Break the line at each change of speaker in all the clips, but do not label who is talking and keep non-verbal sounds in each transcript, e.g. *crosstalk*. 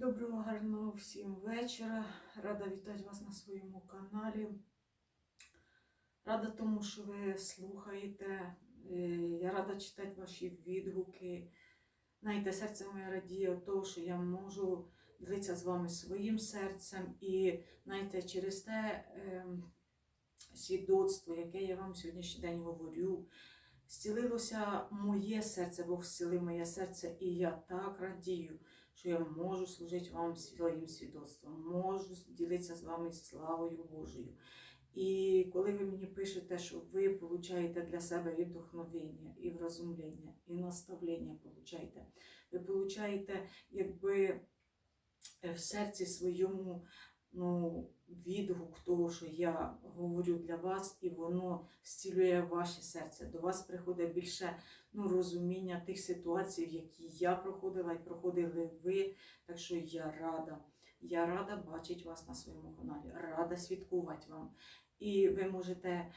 Доброго гарного всім вечора. Рада вітати вас на своєму каналі. Рада тому, що ви слухаєте. Е, Я рада читати ваші відгуки. Знаєте, серце моє радіє від того, що я можу ділитися з вами своїм серцем. І знаєте, через те ем, свідоцтво, яке я вам сьогоднішній день говорю, зцілилося моє серце, Бог зцілив моє серце, і я так радію що я можу служити вам своїм свідоцтвом, можу ділитися з вами славою Божою. І коли ви мені пишете, що ви получаєте для себе і вдохновення, і вразумлення, і наставлення получаєте, ви получаєте, якби е, в серці своєму ну, відгук того, що я говорю для вас, і воно зцілює ваше серце. До вас приходить більше ну, розуміння тих ситуацій, які я проходила і проходили ви. Так що я рада. Я рада бачити вас на своєму каналі, рада свідкувати вам. І ви можете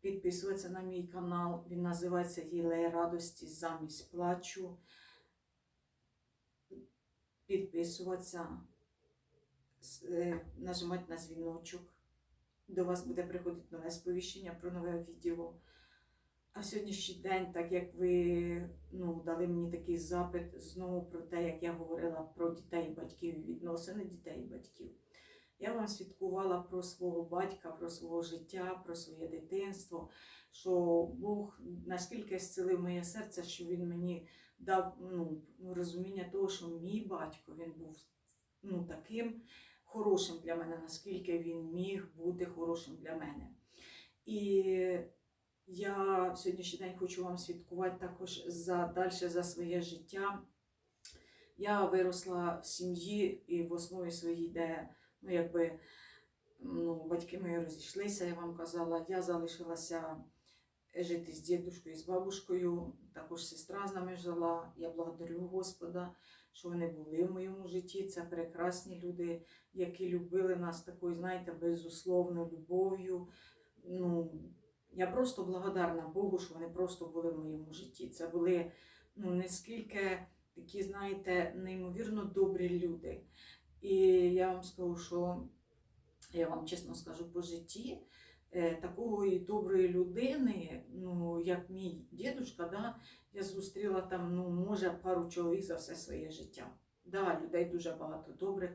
підписуватися на мій канал. Він називається Єлея радості замість плачу. Підписуватися, нажимати на дзвіночок. До вас буде приходити нове сповіщення про нове відео. А сьогоднішній день, так як ви ну, дали мені такий запит знову про те, як я говорила про дітей і батьків, відносини дітей і батьків. Я вам свідкувала про свого батька, про свого життя, про своє дитинство, що Бог наскільки зцілив моє серце, що він мені дав ну, розуміння того, що мій батько він був ну, таким хорошим для мене, наскільки він міг бути хорошим для мене. І я сьогоднішній день хочу вам свідкувати також за далі за своє життя. Я виросла в сім'ї і в основі своїй, де ну, якби, ну, батьки мої розійшлися, я вам казала, я залишилася жити з дідушкою з бабушкою. Також сестра з нами жила. Я благодарю Господа, що вони були в моєму житті. Це прекрасні люди, які любили нас такою, знаєте, безусловною любов'ю. Ну, я просто благодарна Богу, що вони просто були в моєму житті. Це були ну, наскільки такі, знаєте, неймовірно добрі люди. І я вам скажу, що я вам чесно скажу по житті, такої доброї людини, ну, як мій дідушка, да, я зустріла там, ну, може, пару чоловік за все своє життя. Да, людей дуже багато добрих,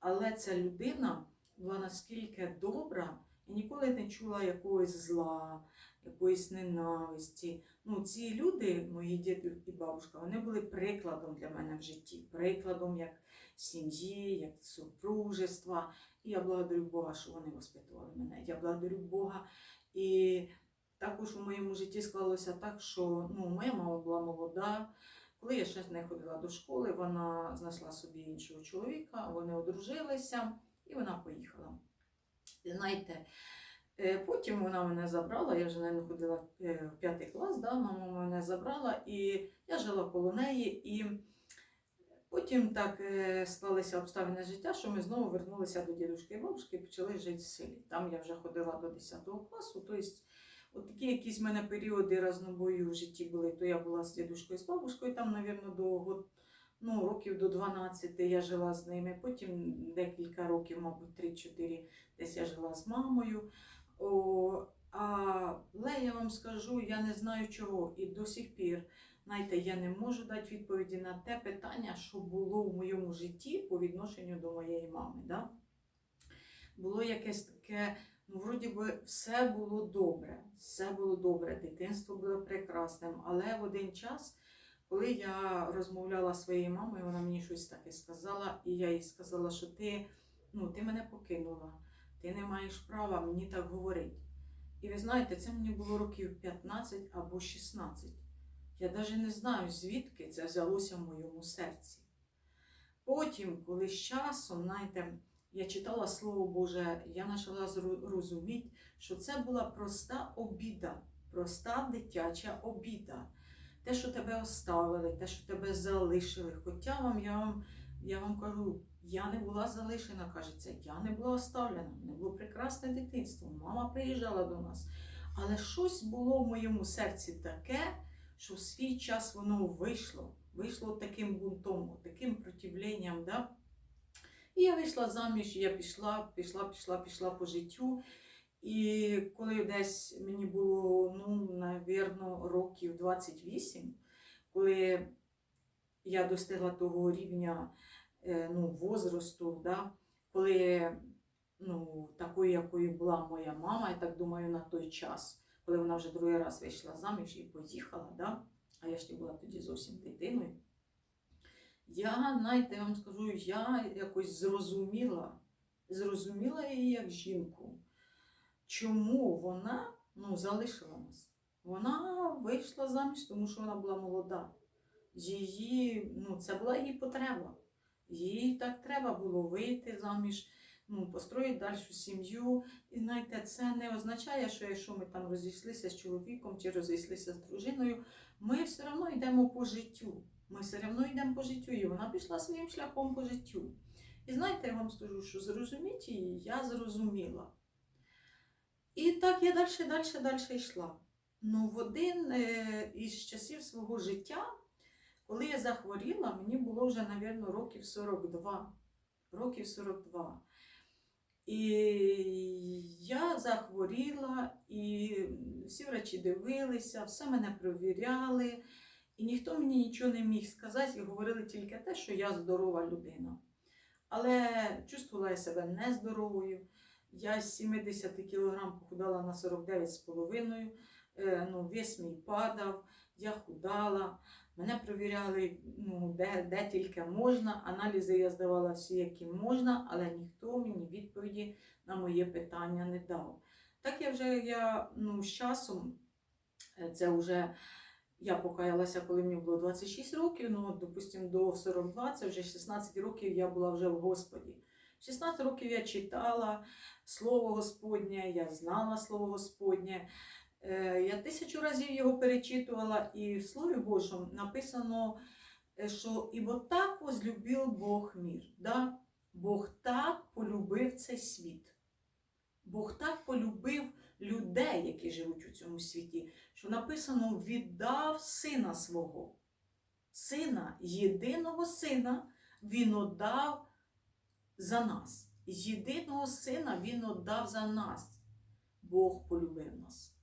але ця людина була наскільки добра, я ніколи не чула якогось зла, якоїсь ненависті. Ну, ці люди, мої діти і бабушка, вони були прикладом для мене в житті, прикладом як сім'ї, як супружества. І я благодарю Бога, що вони воспитували мене. Я благодарю Бога. І також у моєму житті склалося так, що ну, моя мама була молода. Коли я ще не ходила до школи, вона знайшла собі іншого чоловіка, вони одружилися і вона поїхала. Знаєте, е, потім вона мене забрала, я вже не ходила е, в п'ятий клас, да, мама мене забрала, і я жила коло неї. І потім так е, склалися обставини життя, що ми знову вернулися до дідушки і бабушки і почали жити в селі. Там я вже ходила до 10 класу. Тобто, от такі якісь в мене періоди разнобою в житті були. То я була з дідушкою і з бабушкою, там, мабуть, до ну, років до 12 я жила з ними. Потім декілька років, мабуть, 3-4 десь я жила з мамою. О, але я вам скажу, я не знаю чого. І до сих пір, знаєте, я не можу дати відповіді на те питання, що було в моєму житті по відношенню до моєї мами. Да? Було якесь таке, ну, вроді би, все було добре, все було добре, дитинство було прекрасним, але в один час. Коли я розмовляла зі своєю мамою, вона мені щось таке сказала, і я їй сказала, що ти, ну, ти мене покинула, ти не маєш права мені так говорити. І ви знаєте, це мені було років 15 або 16. Я навіть не знаю, звідки це взялося в моєму серці. Потім, коли з часом, знаєте, я читала Слово Боже, я почала розуміти, що це була проста обіда, проста дитяча обіда. Те, що тебе оставили, те, що тебе залишили. Хоча вам я вам, я вам кажу, я не була залишена, кажеться, я не була оставлена. Мене було прекрасне дитинство. Мама приїжджала до нас. Але щось було в моєму серці таке, що в свій час воно вийшло. вийшло таким бунтом, таким противленням. Да? І я вийшла заміж, я пішла, пішла, пішла, пішла по життю. І коли десь мені було, ну, навірно, років 28, коли я достигла того рівня е, ну, возрасту, да, коли ну, такою, якою була моя мама, я так думаю, на той час, коли вона вже другий раз вийшла заміж і поїхала, да, а я ще була тоді зовсім дитиною. Я, знаєте, вам скажу, я якось зрозуміла, зрозуміла її як жінку, чому вона ну, залишила нас. Вона вийшла заміж, тому що вона була молода. Її, ну, це була її потреба. Їй так треба було вийти заміж, ну, построїти далі сім'ю. І знаєте, це не означає, що якщо ми там розійшлися з чоловіком чи розійшлися з дружиною, ми все одно йдемо по життю. Ми все одно йдемо по життю, і вона пішла своїм шляхом по життю. І знаєте, я вам скажу, що зрозуміти її я зрозуміла. І так я далі, далі, далі йшла. Ну, в один е, із часів свого життя, коли я захворіла, мені було вже, мабуть, років 42. Років 42. І я захворіла, і всі врачі дивилися, все мене провіряли. І ніхто мені нічого не міг сказати, і говорили тільки те, що я здорова людина. Але чувствувала я себе нездоровою. Я з 70 кг похудала на 49,5 е, ну, вес мій падав, я худала. Мене провіряли ну, де, де тільки можна. Аналізи я здавала всі, які можна, але ніхто мені відповіді на моє питання не дав. Так я вже я, ну, з часом, е, це вже я покаялася, коли мені було 26 років, ну, допустимо, до 42, це вже 16 років я була вже в Господі. 16 років я читала Слово Господнє, я знала Слово Господнє. Е, Я тисячу разів його перечитувала, і в Слові Божому написано, е, що і бо так возлюбив Бог мір. Да? Бог так полюбив цей світ. Бог так полюбив людей, які живуть у цьому світі, що написано віддав сина свого. Сина, єдиного сина, він отдав за нас. Єдиного сина він отдав за нас. Бог полюбив нас.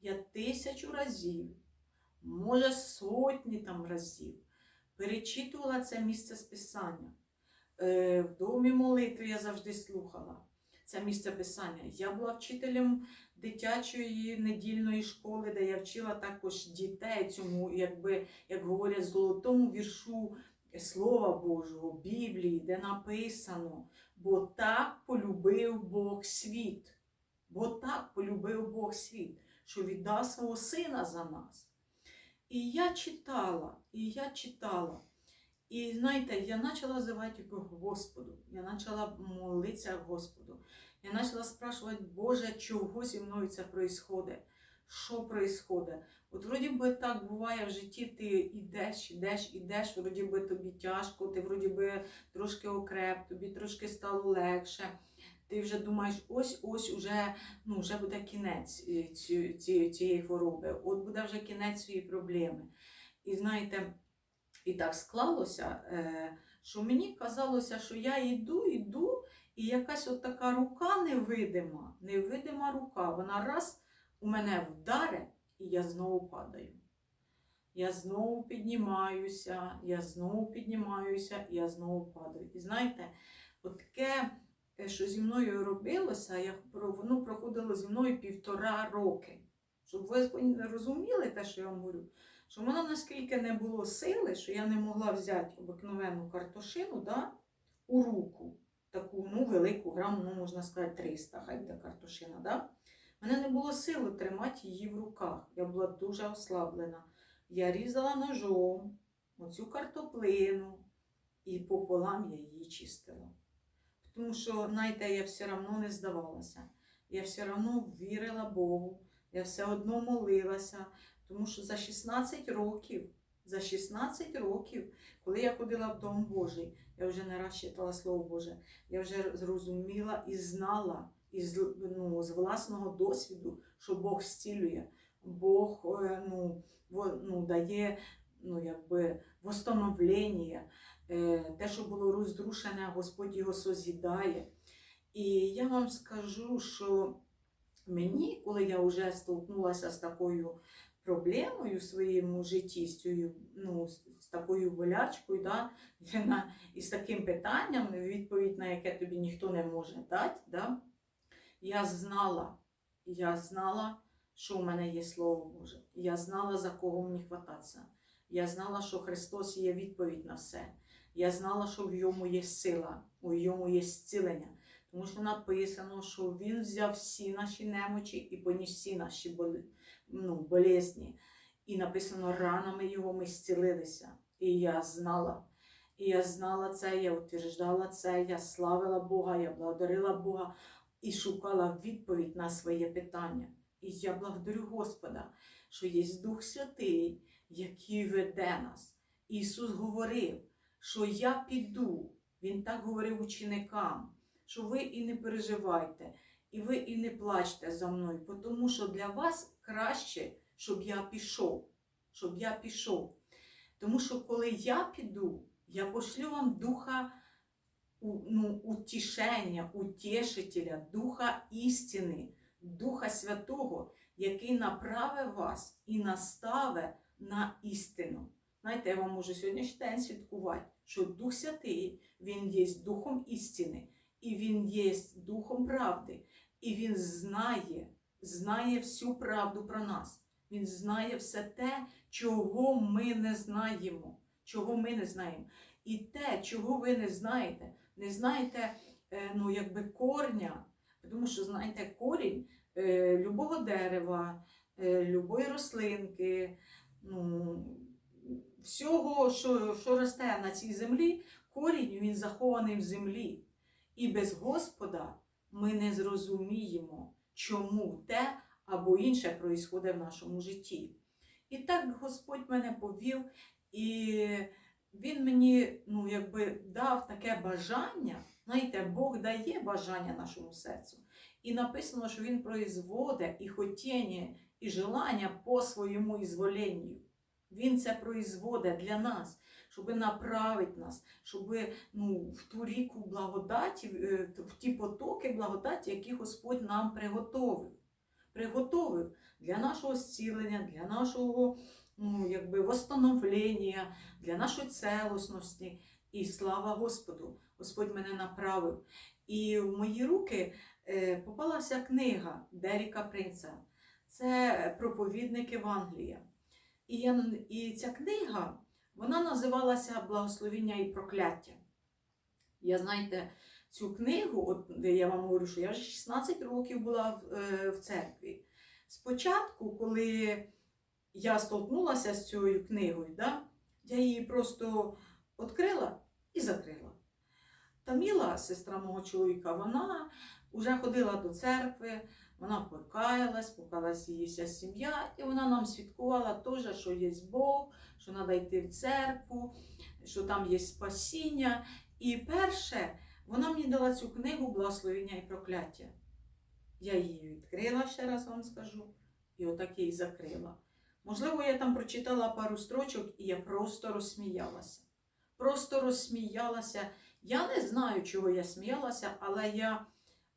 Я тисячу разів, може сотні там разів, перечитувала це місце списання. Е, В домі молитви я завжди слухала це місце писання. Я була вчителем дитячої недільної школи, де я вчила також дітей цьому, якби, як говорять, золотому віршу Слова Божого, Біблії, де написано, бо так полюбив Бог світ. Бо так полюбив Бог світ, що віддав свого сина за нас. І я читала, і я читала. І знаєте, я почала звати Господу, я почала молитися Господу. Я почала спрашувати, Боже, чого зі мною це відбувається? Що відбувається? От вроді би так буває в житті, ти йдеш, йдеш, йдеш, вроді би тобі тяжко, ти вроді би трошки окреп, тобі трошки стало легше. Ти вже думаєш, ось-ось уже, ну, вже буде кінець е, ці- ці- цієї хвороби, от буде вже кінець цієї проблеми. І знаєте, і так склалося, е, що мені казалося, що я йду, йду, і якась от така рука невидима, невидима рука, вона раз у мене вдаре, і я знову падаю. Я знову піднімаюся, я знову піднімаюся, я знову падаю. І знаєте, от таке, що зі мною робилося, я, воно проходило зі мною півтора роки. Щоб ви розуміли те, що я вам говорю, що в мене наскільки не було сили, що я не могла взяти обикновену картошину да, у руку, таку ну, велику грам, ну, можна сказати, 300, хай буде картошина. Да? В мене не було сили тримати її в руках. Я була дуже ослаблена. Я різала ножом оцю картоплину і пополам я її чистила. Тому що, знаєте, я все одно не здавалася. Я все одно вірила Богу, я все одно молилася, тому що за 16 років, за 16 років, коли я ходила в Дом Божий, я вже не раз читала Слово Боже, я вже зрозуміла і знала із, ну, з власного досвіду, що Бог зцілює, Бог е, ну, ну, дає ну, якби восстановлення, те, що було розрушене, Господь його созідає. І я вам скажу, що мені, коли я вже столкнулася з такою проблемою в своєму житті, з, цією, ну, з, такою болячкою, да, *laughs* і з таким питанням, відповідь на яке тобі ніхто не може дати, да, я знала, я знала, що у мене є Слово Боже. Я знала, за кого мені хвататися. Я знала, що Христос є відповідь на все. Я знала, що в йому є сила, у йому є зцілення. Тому що написано, що Він взяв всі наші немочі і поніс всі наші болі, ну, болезні. І написано, ранами його ми зцілилися. І я знала. І я знала це, я утверждала це, я славила Бога, я благодарила Бога і шукала відповідь на своє питання. І я благодарю Господа, що є Дух Святий, який веде нас. Ісус говорив, що я піду. Він так говорив ученикам, що ви і не переживайте, і ви і не плачте за мною, тому що для вас краще, щоб я пішов. Щоб я пішов. Тому що коли я піду, я пошлю вам духа ну, утішення, утішителя, духа істини, Духа Святого, який направить вас і наставить на істину. Знаєте, я вам можу сьогоднішній день святкувати, що Дух Святий, Він є Духом істини, і Він є Духом правди, і Він знає, знає всю правду про нас. Він знає все те, чого ми не знаємо. Чого ми не знаємо. І те, чого ви не знаєте, не знаєте е, ну, якби корня, тому що знаєте, корінь е, любого дерева, е, любої рослинки, ну, всього, що, що росте на цій землі, корінь він захований в землі. І без Господа ми не зрозуміємо, чому те або інше проїсходить в нашому житті. І так Господь мене повів, і Він мені ну, якби дав таке бажання. Знаєте, Бог дає бажання нашому серцю. І написано, що Він производить і хотіння, і желання по своєму ізволенню. Він це производить для нас, щоб направити нас, щоб ну, в ту ріку благодаті, е, в ті потоки благодаті, які Господь нам приготовив. Приготовив для нашого зцілення, для нашого ну, якби, восстановлення, для нашої целостності. І слава Господу! Господь мене направив. І в мої руки е, попалася книга Деріка Принца. Це проповідник Євангелія. І, і ця книга вона називалася Благословіння і прокляття. Я знаєте, цю книгу, от я вам говорю, що я вже 16 років була в, е, в церкві. Спочатку, коли я столкнулася з цією книгою, да, я її просто відкрила і закрила. Таміла, сестра мого чоловіка, вона вже ходила до церкви, вона покаялась, покаялась її вся сім'я, і вона нам свідкувала теж, що є Бог, що треба йти в церкву, що там є спасіння. І перше, вона мені дала цю книгу Благословення і прокляття. Я її відкрила, ще раз вам скажу, і отак її закрила. Можливо, я там прочитала пару строчок, і я просто розсміялася. Просто розсміялася. Я не знаю, чого я сміялася, але я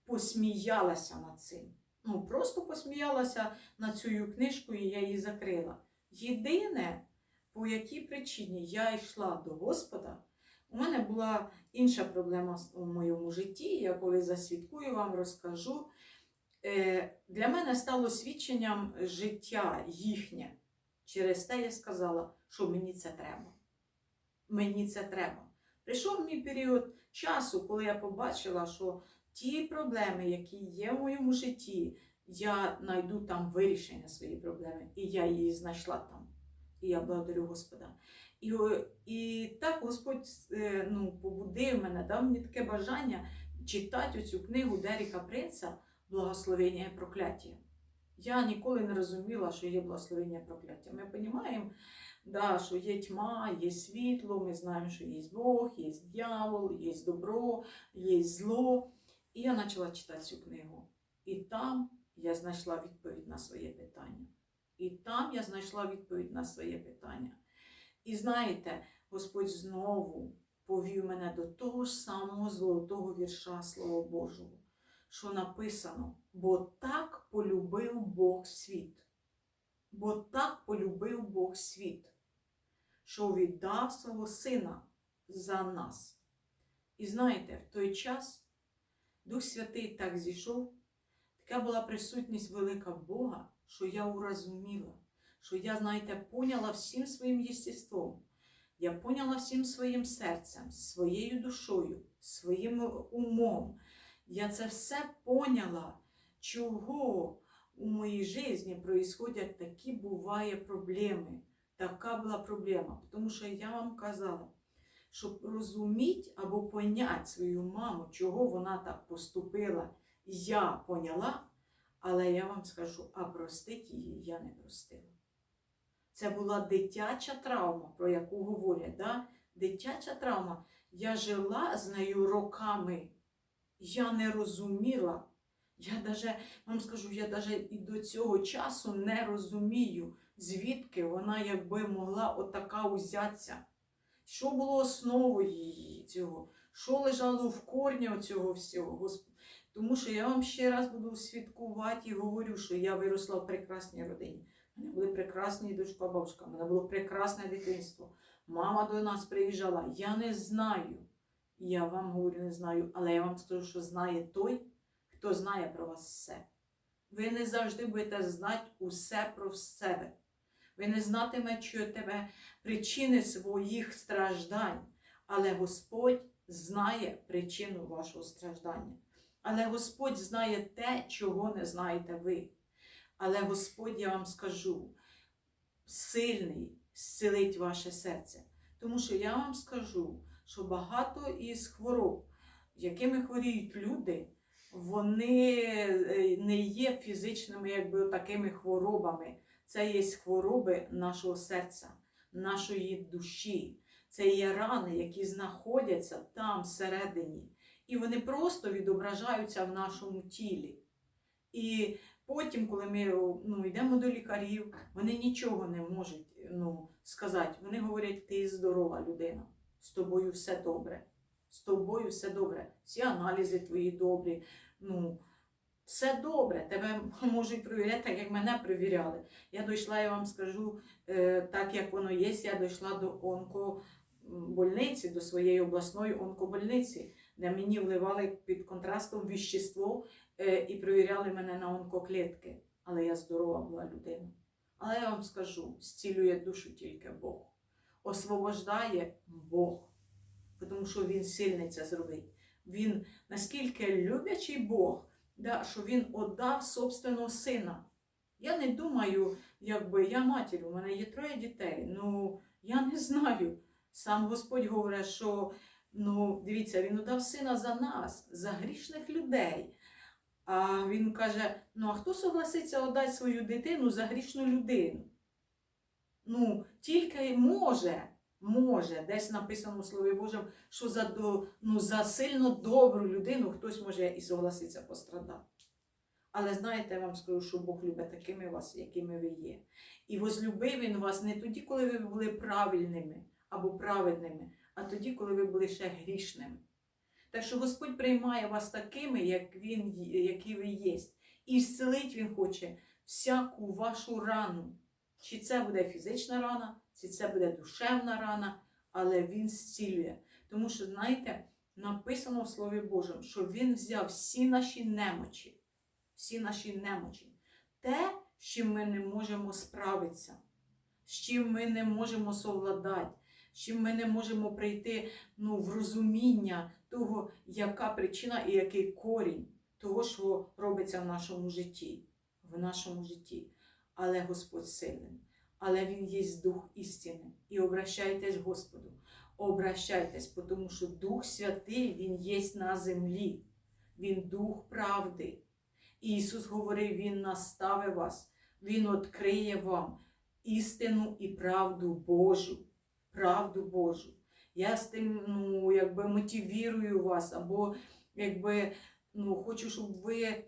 посміялася над цим. Ну, просто посміялася над цією книжкою, і я її закрила. Єдине, по якій причині я йшла до Господа, у мене була інша проблема у моєму житті. Я коли засвідкую вам, розкажу. Е, Для мене стало свідченням життя їхнє. Через те я сказала, що мені це треба. Мені це треба. Прийшов мій період часу, коли я побачила, що ті проблеми, які є в моєму житті, я знайду там вирішення своєї проблеми. І я її знайшла там. І я благодарю Господа. І, і так Господь е, ну, побудив мене, дав мені таке бажання читати цю книгу Деріка Принца Благословення і прокляття. Я ніколи не розуміла, що є благословення і прокляття. Ми розуміємо, да, що є тьма, є світло, ми знаємо, що є Бог, є дьявол, є добро, є зло. І я почала читати цю книгу. І там я знайшла відповідь на своє питання. І там я знайшла відповідь на своє питання. І знаєте, Господь знову повів мене до того ж самого золотого вірша Слова Божого, що написано: бо так полюбив Бог світ, бо так полюбив Бог світ, що віддав свого сина за нас. І знаєте, в той час Дух Святий так зійшов, така була присутність велика Бога, що я урозуміла, що я, знаєте, поняла всім своїм єстеством. Я поняла всім своїм серцем, своєю душою, своїм умом. Я це все поняла, чого у моїй житті происходять такі буває проблеми. Така була проблема. Тому що я вам казала, щоб розуміти або поняти свою маму, чого вона так поступила, я поняла, але я вам скажу, а простити її я не простила. Це була дитяча травма, про яку говорять. Да? Дитяча травма. Я жила з нею роками. Я не розуміла. Я даже, вам скажу, я даже і до цього часу не розумію, звідки вона якби могла отака узятися. Що було основою її цього? Що лежало в корні цього всього? Госп- Тому що я вам ще раз буду свідкувати і говорю, що я виросла в прекрасній родині. У мене були прекрасні дочка, бабушка, у мене було прекрасне дитинство. Мама до нас приїжджала. Я не знаю. Я вам говорю, не знаю, але я вам скажу, що знає той, хто знає про вас все. Ви не завжди будете знати усе про себе. Ви не знатимете причини своїх страждань, але Господь знає причину вашого страждання. Але Господь знає те, чого не знаєте ви. Але Господь, я вам скажу, сильний зцілить ваше серце. Тому що я вам скажу, що багато із хвороб, якими хворіють люди, вони е, не є фізичними якби, такими хворобами. Це є хвороби нашого серця, нашої душі. Це є рани, які знаходяться там всередині. І вони просто відображаються в нашому тілі. І потім, коли ми ну, йдемо до лікарів, вони нічого не можуть ну, сказати. Вони говорять, ти здорова людина, з тобою все добре. З тобою все добре. Всі аналізи твої добрі. Ну, все добре, тебе *laughs* можуть перевіряти, так як мене перевіряли. Я дійшла, я вам скажу, е, так як воно є, я дійшла до онкобольниці, до своєї обласної онкобольниці, де мені вливали під контрастом віщество е, і перевіряли мене на онкоклітки. Але я здорова була людина. Але я вам скажу, зцілює душу тільки Бог. Освобождає Бог, тому що Він сильний це зробить. Він наскільки люблячий Бог, да, що Він віддав собственного сина. Я не думаю, якби я матір, у мене є троє дітей. Ну, я не знаю. Сам Господь говорить, що ну, дивіться, Він віддав сина за нас, за грішних людей. А він каже: ну а хто согласиться віддати свою дитину за грішну людину? Ну, тільки може, може, десь написано в Слові Божому, що за, ну, за сильно добру людину хтось може і согласиться пострадати. Але знаєте, я вам скажу, що Бог любить такими вас, якими ви є. І возлюбив Він вас не тоді, коли ви були правильними або праведними, а тоді, коли ви були ще грішними. Так що Господь приймає вас такими, як він, які ви є. І зцілить Він хоче всяку вашу рану. Чи це буде фізична рана, чи це буде душевна рана, але Він зцілює. Тому що, знаєте, написано в Слові Божому, що Він взяв всі наші немочі, всі наші немочі, те, з чим ми не можемо справитися, з чим ми не можемо совладати, з чим ми не можемо прийти ну, в розуміння того, яка причина і який корінь того, що робиться в нашому житті. В нашому житті. Але Господь сильний, але Він є Дух істини. І обращайтесь Господу. Обращайтесь, тому що Дух Святий Він є на землі. Він Дух правди. І Ісус говорив, Він наставить вас, Він відкриє вам істину і правду Божу. Правду Божу. Я з тим, ну, якби мотивірую вас, або якби ну, хочу, щоб ви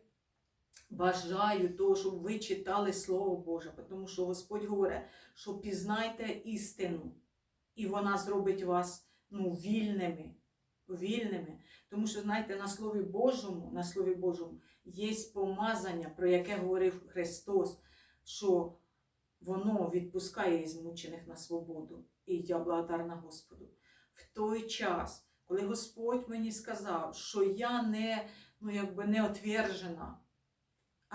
бажаю того, щоб ви читали Слово Боже, тому що Господь говорить, що пізнайте істину, І вона зробить вас ну, вільними. Вільними. Тому що, знаєте, на Слові Божому, на Слові Божому є помазання, про яке говорив Христос, що воно відпускає із мучених на свободу. І я благодарна Господу. В той час, коли Господь мені сказав, що я не, ну, якби не отвержена,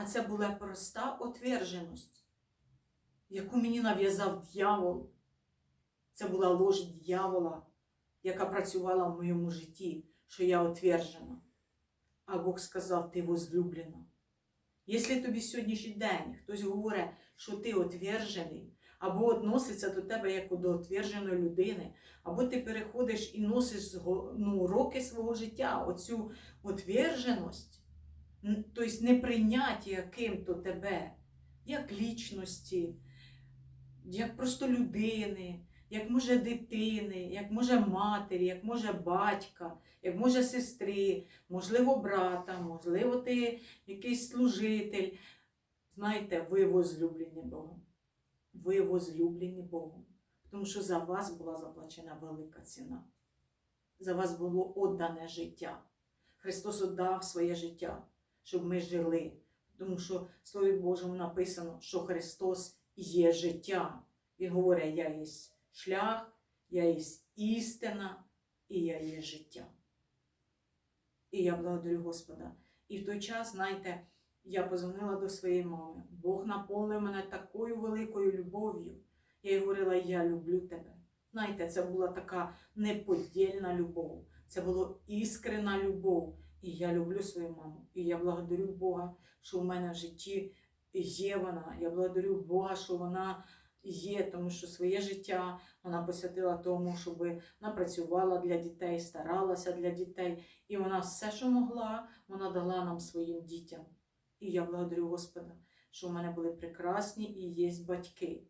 а це була проста отверженість, яку мені нав'язав дьявол. Це була ложь дьявола, яка працювала в моєму житті, що я отвержена. А Бог сказав, ти возлюблена. Якщо тобі сьогоднішній день хтось говорить, що ти отвержений, або відноситься до тебе як до отверженої людини, або ти переходиш і носиш ну, роки свого життя, оцю отверженість, тобто неприйняття ким-то тебе, як лічності, як просто людини, як може дитини, як може матері, як може батька, як може сестри, можливо, брата, можливо, ти якийсь служитель. Знаєте, ви возлюблені Богом. Ви возлюблені Богом. Тому що за вас була заплачена велика ціна. За вас було отдане життя. Христос отдав своє життя, щоб ми жили. Тому що в Слові Божому написано, що Христос є життя. Він говорить, я є шлях, я є істина і я є життя. І я благодарю Господа. І в той час, знаєте, я позвонила до своєї мами. Бог наповнив мене такою великою любов'ю. Я їй говорила, я люблю тебе. Знаєте, це була така неподільна любов. Це була іскрена любов. І я люблю свою маму. І я благодарю Бога, що в мене в житті є вона. Я благодарю Бога, що вона є, тому що своє життя вона посвятила тому, щоб вона працювала для дітей, старалася для дітей. І вона все, що могла, вона дала нам своїм дітям. І я благодарю Господа, що в мене були прекрасні і є батьки.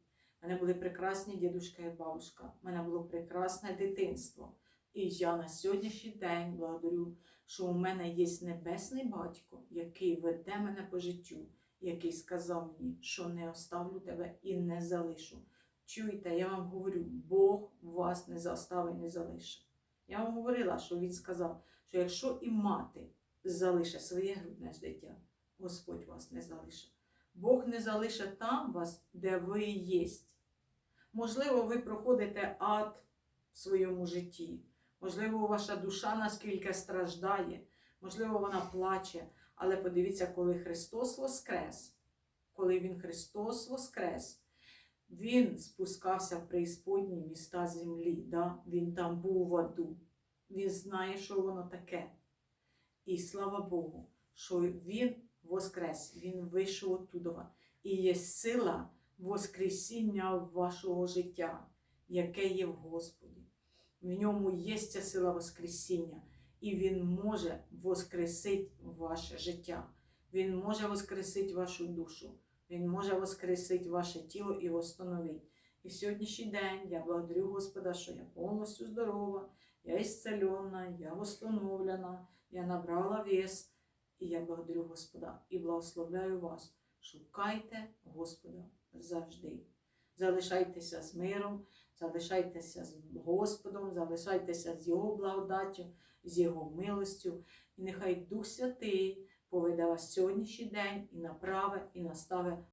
У мене були прекрасні дідушка і бабушка. У мене було прекрасне дитинство. І я на сьогоднішній день благодарю, що у мене є небесний батько, який веде мене по життю, який сказав мені, що не оставлю тебе і не залишу. Чуєте, я вам говорю, Бог вас не заставить, не залишить. Я вам говорила, що він сказав, що якщо і мати залишить своє грудне дитя, Господь вас не залишить. Бог не залишить там вас, де ви єсть. Можливо, ви проходите ад в своєму житті. Можливо, ваша душа наскільки страждає, можливо, вона плаче. Але подивіться, коли Христос Воскрес, коли Він Христос Воскрес, Він спускався в преісподні міста землі. Да? Він там був в аду. Він знає, що воно таке. І слава Богу, що Він воскрес, Він вийшов оттуда. І є сила Воскресіння вашого життя, яке є в Господі. В ньому є ця сила Воскресіння, і Він може воскресити ваше життя. Він може воскресити вашу душу, Він може воскресити ваше тіло і восстановити. І в сьогоднішній день я благодарю Господа, що я повністю здорова, я ісцелена, я восстановлена, я набрала вес. І я благодарю Господа і благословляю вас. Шукайте Господа завжди. Залишайтеся з миром, залишайтеся з Господом, залишайтеся з Його благодаттю, з Його милостю. І нехай Дух Святий поведе вас сьогоднішній день і направе, і наставе